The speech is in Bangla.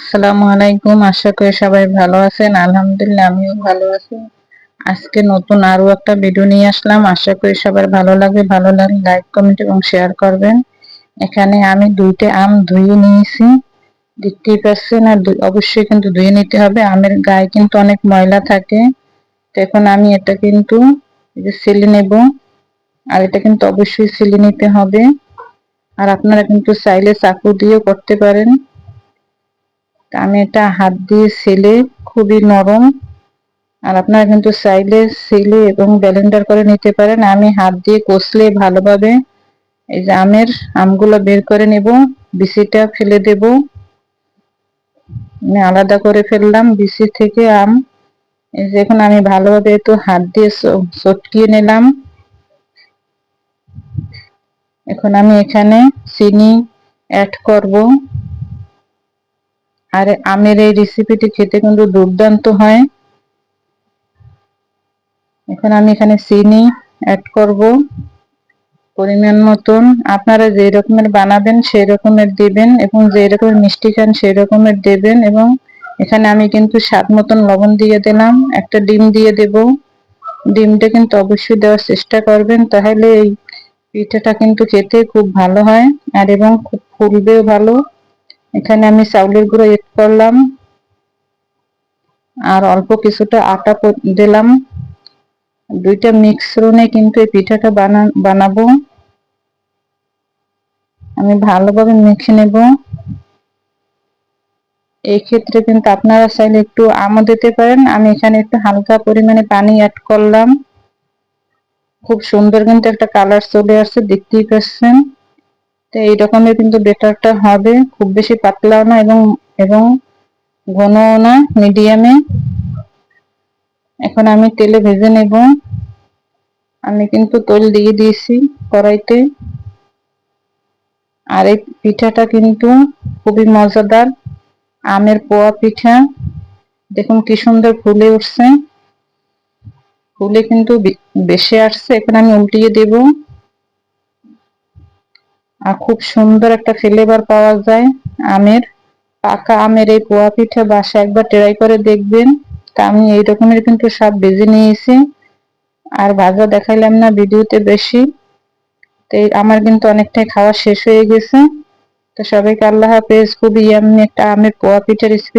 আসসালামু আলাইকুম, আশা করি সবাই ভালো আছেন। আলহামদুলিল্লাহ, আমিও ভালো আছি। আজকে নতুন আরও একটা ভিডিও নিয়ে আসলাম। আশা করি সবার ভালো লাগবে। ভালো লাগলে লাইক কমেন্ট এবং শেয়ার করবেন। এখানে আমি দুইটা আম ধুয়ে নিয়েছি। দেখতেই পাচ্ছেন, আর অবশ্যই কিন্তু ধুয়ে নিতে হবে। আমের গায়ে কিন্তু অনেক ময়লা থাকে। তো এখন আমি এটা কিন্তু সিলে নেব। আর এটা কিন্তু অবশ্যই সিলে নিতে হবে। আর আপনারা কিন্তু চাইলে চাকু দিয়েও করতে পারেন। এটা হাত দিয়ে সেলে খুবই নরম। আর আপনারা কিন্তু চাইলে সেলে এবং ব্যালেন্ডার করে নিতে পারেন। আমি হাত দিয়ে কষলে ভালোভাবে এই যে আমের আমগুলো বের করে নেব বিচিটা ফেলে দেব। আমি আলাদা করে ফেললাম বিচি থেকে আম। এই যে এখন আমি ভালোভাবে একটু হাত দিয়ে চটকিয়ে নিলাম। এখন আমি এখানে চিনি অ্যাড করব। আর আমের এই রেসিপিটি খেতে কিন্তু দুর্দান্ত হয়। এখন আমি এখানে চিনি অ্যাড করব। পরিমাণ মতন। আপনারা যে রকমের বানাবেন সেই রকমের দেবেন এবং যে রকমের মিষ্টি খান সেই রকমের দেবেন এবং এখানে আমি কিন্তু স্বাদ মতন লবণ দিয়ে দিলাম, একটা ডিম দিয়ে দেব। ডিমটা কিন্তু অবশ্যই দেওয়ার চেষ্টা করবেন, তাহলে এই পিঠাটা কিন্তু খেতে খুব ভালো হয়। আর এবং খুব ফুলবেও ভালো। এখানে আমি চাউলের গুঁড়ো এড করলাম। আর অল্প কিছুটা আটা দিলাম। দুইটা মিক্সরনে কিন্তু এই পিঠাটা বানা বানাবো। আমি ভালোভাবে মেখে নেব। এই ক্ষেত্রে কিন্তু আপনারা চাইলে একটু আমও দিতে পারেন। আমি এখানে একটু হালকা পরিমাণে পানি অ্যাড করলাম। খুব সুন্দর কিন্তু একটা কালার চলে আসছে, দেখতেই পাচ্ছেন। তো এই রকমের কিন্তু বেটারটা হবে, খুব বেশি পাতলাও না এবং এবং ঘনও না মিডিয়ামে এখন আমি তেলে ভেজে নেব। আমি কিন্তু তেল দিয়ে দিয়েছি কড়াইতে। আর এই পিঠাটা কিন্তু খুবই মজাদার, আমের পোয়া পিঠা। দেখুন কি সুন্দর ফুলে উঠছে। ফুলে কিন্তু বেশি আসছে। এখন আমি উল্টিয়ে দেব। আর খুব সুন্দর একটা ফ্লেভার পাওয়া যায় আমের। পাকা আমের এই পোয়া পিঠা বাসা একবার ট্রাই করে দেখবেন। তা আমি এই রকমের কিন্তু সব বেজে নিয়েছি। আর ভাজা দেখাইলাম না ভিডিওতে বেশি। তো আমার কিন্তু অনেকটাই খাওয়া শেষ হয়ে গেছে। তো সবাইকে আল্লাহ হাফেজ। খুবই আমি একটা আমের পোয়া পিঠা রেসিপি